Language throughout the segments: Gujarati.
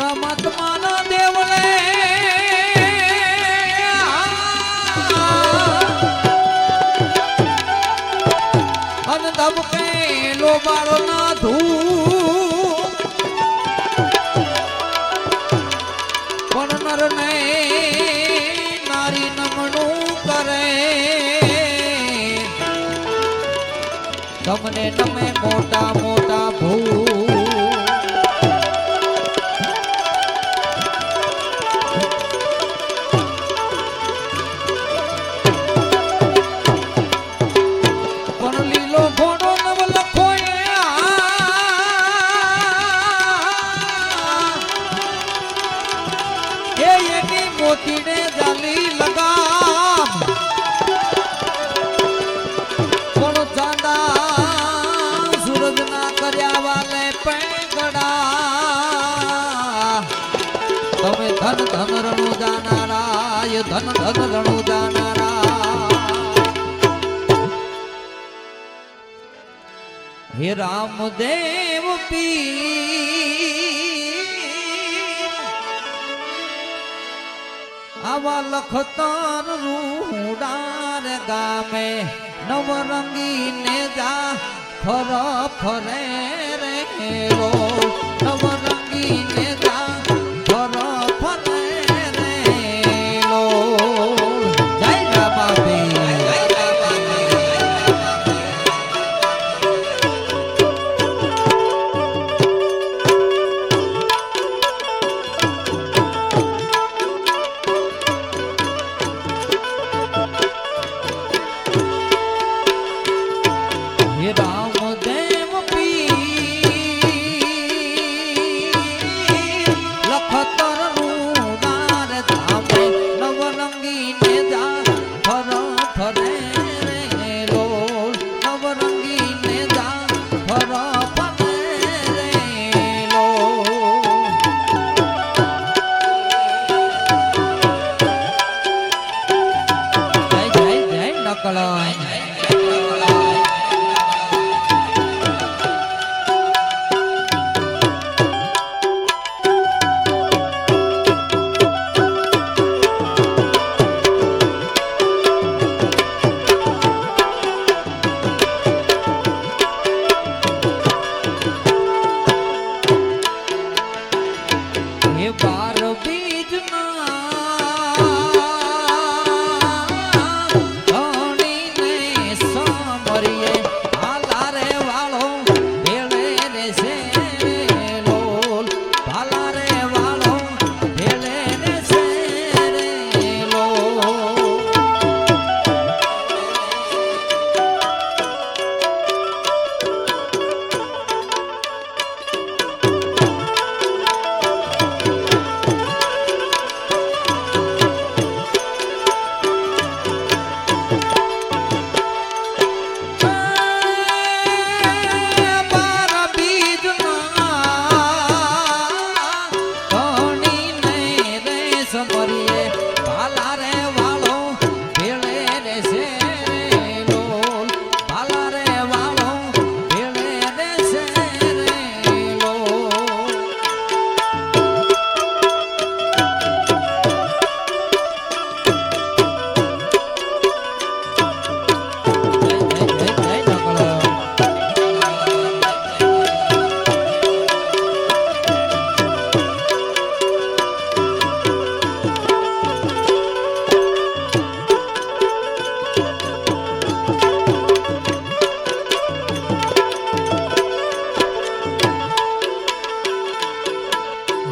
રમતમાં દેવલે. અન ધબકે લોબાળો ના ધૂ છે ધન ધન રણુ જાનારા. હે રામદેવ પી, આવા લખતર રૂડાર ગામે નવરંગી ને જા, ફર ફરે રે નવરંગી ને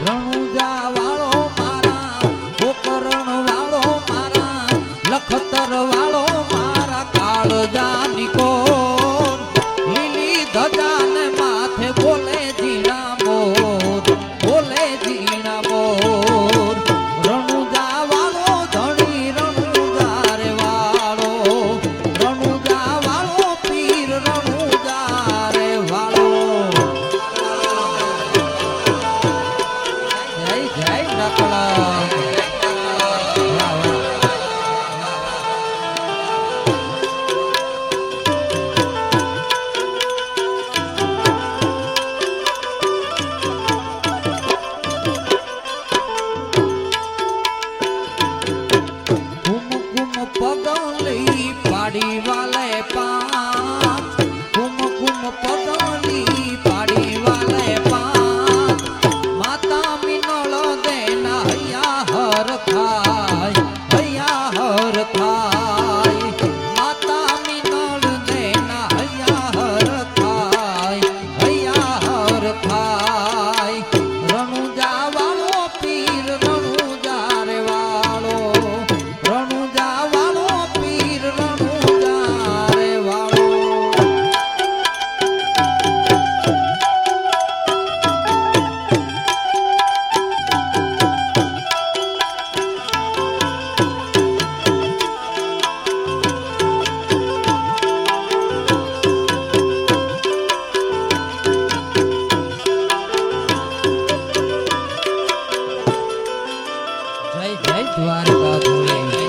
Rangjawa. જય દ્વારકા